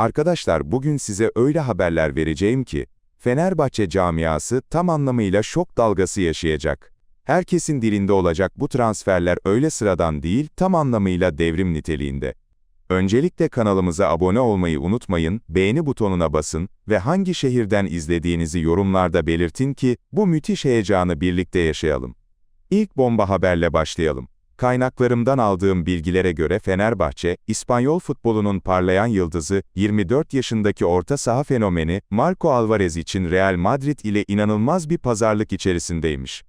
Arkadaşlar bugün size öyle haberler vereceğim ki, Fenerbahçe camiası tam anlamıyla şok dalgası yaşayacak. Herkesin dilinde olacak bu transferler öyle sıradan değil, tam anlamıyla devrim niteliğinde. Öncelikle kanalımıza abone olmayı unutmayın, beğeni butonuna basın ve hangi şehirden izlediğinizi yorumlarda belirtin ki bu müthiş heyecanı birlikte yaşayalım. İlk bomba haberle başlayalım. Kaynaklarımdan aldığım bilgilere göre Fenerbahçe, İspanyol futbolunun parlayan yıldızı, 24 yaşındaki orta saha fenomeni, Marco Alvarez için Real Madrid ile inanılmaz bir pazarlık içerisindeymiş.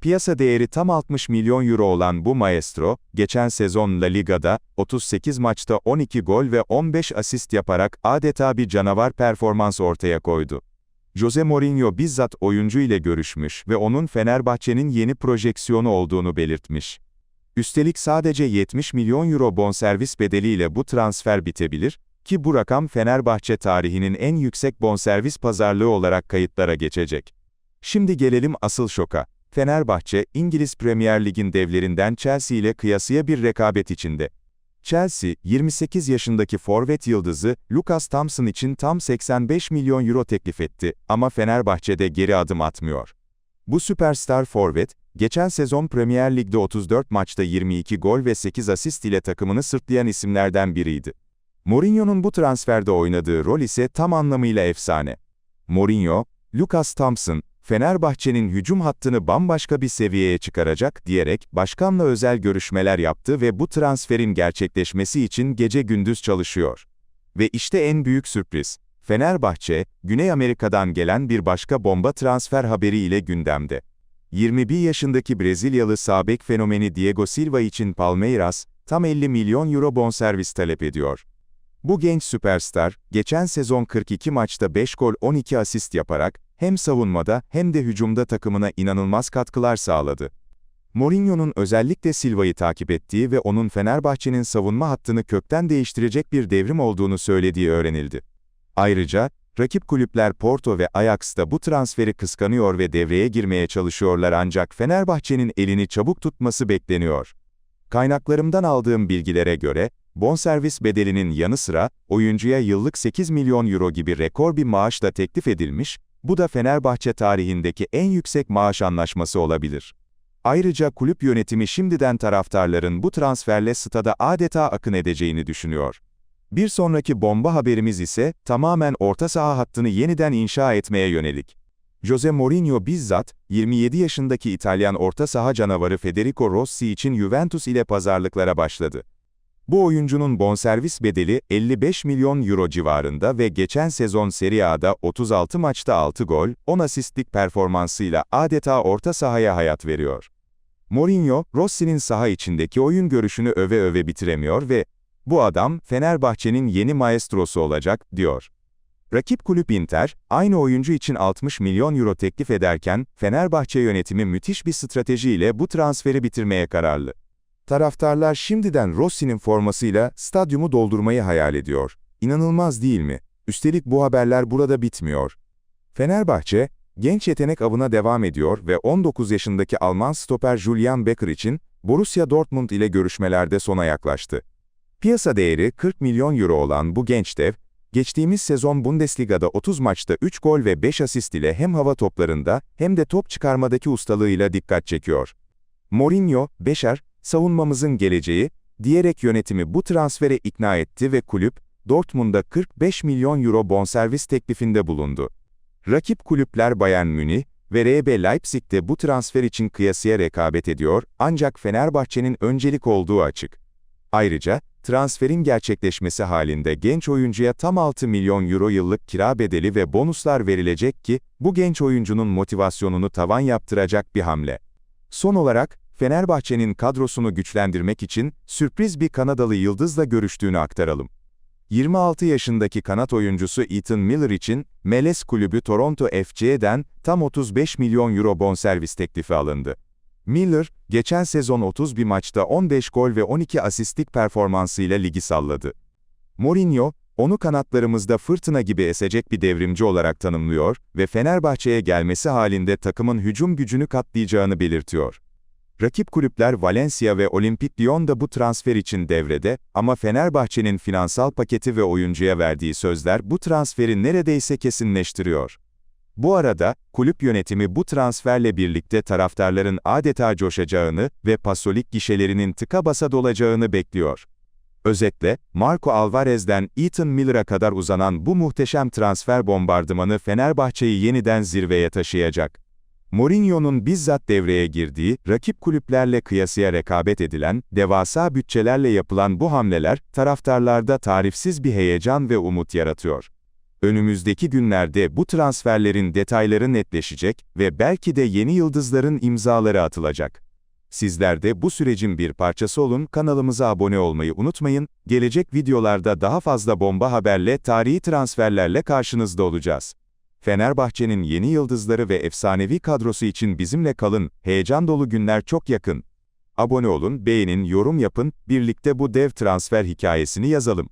Piyasa değeri tam 60 milyon euro olan bu maestro, geçen sezon La Liga'da, 38 maçta 12 gol ve 15 asist yaparak adeta bir canavar performans ortaya koydu. Jose Mourinho bizzat oyuncu ile görüşmüş ve onun Fenerbahçe'nin yeni projeksiyonu olduğunu belirtmiş. Üstelik sadece 70 milyon euro bonservis bedeliyle bu transfer bitebilir, ki bu rakam Fenerbahçe tarihinin en yüksek bonservis pazarlığı olarak kayıtlara geçecek. Şimdi gelelim asıl şoka. Fenerbahçe, İngiliz Premier Lig'in devlerinden Chelsea ile kıyasıya bir rekabet içinde. Chelsea, 28 yaşındaki forvet yıldızı, Lucas Thompson için tam 85 milyon euro teklif etti ama Fenerbahçe'de geri adım atmıyor. Bu süperstar forvet, geçen sezon Premier Lig'de 34 maçta 22 gol ve 8 asist ile takımını sırtlayan isimlerden biriydi. Mourinho'nun bu transferde oynadığı rol ise tam anlamıyla efsane. Mourinho, Lucas Thompson, Fenerbahçe'nin hücum hattını bambaşka bir seviyeye çıkaracak diyerek başkanla özel görüşmeler yaptı ve bu transferin gerçekleşmesi için gece gündüz çalışıyor. Ve işte en büyük sürpriz. Fenerbahçe, Güney Amerika'dan gelen bir başka bomba transfer haberi ile gündemde. 21 yaşındaki Brezilyalı sabek fenomeni Diego Silva için Palmeiras, tam 50 milyon euro bonservis talep ediyor. Bu genç süperstar, geçen sezon 42 maçta 5 gol 12 asist yaparak, hem savunmada hem de hücumda takımına inanılmaz katkılar sağladı. Mourinho'nun özellikle Silva'yı takip ettiği ve onun Fenerbahçe'nin savunma hattını kökten değiştirecek bir devrim olduğunu söylediği öğrenildi. Ayrıca, rakip kulüpler Porto ve Ajax da bu transferi kıskanıyor ve devreye girmeye çalışıyorlar ancak Fenerbahçe'nin elini çabuk tutması bekleniyor. Kaynaklarımdan aldığım bilgilere göre, bonservis bedelinin yanı sıra, oyuncuya yıllık 8 milyon euro gibi rekor bir maaş da teklif edilmiş, bu da Fenerbahçe tarihindeki en yüksek maaş anlaşması olabilir. Ayrıca kulüp yönetimi şimdiden taraftarların bu transferle stada adeta akın edeceğini düşünüyor. Bir sonraki bomba haberimiz ise, tamamen orta saha hattını yeniden inşa etmeye yönelik. Jose Mourinho bizzat, 27 yaşındaki İtalyan orta saha canavarı Federico Rossi için Juventus ile pazarlıklara başladı. Bu oyuncunun bonservis bedeli 55 milyon euro civarında ve geçen sezon Serie A'da 36 maçta 6 gol, 10 asistlik performansıyla adeta orta sahaya hayat veriyor. Mourinho, Rossi'nin saha içindeki oyun görüşünü öve öve bitiremiyor ve bu adam Fenerbahçe'nin yeni maestrosu olacak, diyor. Rakip kulüp Inter, aynı oyuncu için 60 milyon euro teklif ederken, Fenerbahçe yönetimi müthiş bir stratejiyle bu transferi bitirmeye kararlı. Taraftarlar şimdiden Rossi'nin formasıyla stadyumu doldurmayı hayal ediyor. İnanılmaz değil mi? Üstelik bu haberler burada bitmiyor. Fenerbahçe, genç yetenek avına devam ediyor ve 19 yaşındaki Alman stoper Julian Becker için Borussia Dortmund ile görüşmelerde sona yaklaştı. Piyasa değeri 40 milyon euro olan bu genç dev, geçtiğimiz sezon Bundesliga'da 30 maçta 3 gol ve 5 asist ile hem hava toplarında hem de top çıkarmadaki ustalığıyla dikkat çekiyor. Mourinho, Beşer, savunmamızın geleceği, diyerek yönetimi bu transfere ikna etti ve kulüp, Dortmund'a 45 milyon euro bonservis teklifinde bulundu. Rakip kulüpler Bayern Münih ve RB Leipzig de bu transfer için kıyasıya rekabet ediyor, ancak Fenerbahçe'nin öncelik olduğu açık. Ayrıca, transferin gerçekleşmesi halinde genç oyuncuya tam 6 milyon euro yıllık kira bedeli ve bonuslar verilecek ki, bu genç oyuncunun motivasyonunu tavan yaptıracak bir hamle. Son olarak, Fenerbahçe'nin kadrosunu güçlendirmek için sürpriz bir Kanadalı yıldızla görüştüğünü aktaralım. 26 yaşındaki kanat oyuncusu Ethan Miller için MLS kulübü Toronto FC'den tam 35 milyon euro bonservis teklifi alındı. Miller, geçen sezon 31 maçta 15 gol ve 12 asistlik performansıyla ligi salladı. Mourinho, onu kanatlarımızda fırtına gibi esecek bir devrimci olarak tanımlıyor ve Fenerbahçe'ye gelmesi halinde takımın hücum gücünü katlayacağını belirtiyor. Rakip kulüpler Valencia ve Olimpik Lyon da bu transfer için devrede ama Fenerbahçe'nin finansal paketi ve oyuncuya verdiği sözler bu transferi neredeyse kesinleştiriyor. Bu arada, kulüp yönetimi bu transferle birlikte taraftarların adeta coşacağını ve pasolik gişelerinin tıka basa dolacağını bekliyor. Özetle, Marco Alvarez'den Ethan Miller'a kadar uzanan bu muhteşem transfer bombardımanı Fenerbahçe'yi yeniden zirveye taşıyacak. Mourinho'nun bizzat devreye girdiği, rakip kulüplerle kıyasıya rekabet edilen, devasa bütçelerle yapılan bu hamleler, taraftarlarda tarifsiz bir heyecan ve umut yaratıyor. Önümüzdeki günlerde bu transferlerin detayları netleşecek ve belki de yeni yıldızların imzaları atılacak. Sizler de bu sürecin bir parçası olun, kanalımıza abone olmayı unutmayın, gelecek videolarda daha fazla bomba haberle, tarihi transferlerle karşınızda olacağız. Fenerbahçe'nin yeni yıldızları ve efsanevi kadrosu için bizimle kalın, heyecan dolu günler çok yakın. Abone olun, beğenin, yorum yapın, birlikte bu dev transfer hikayesini yazalım.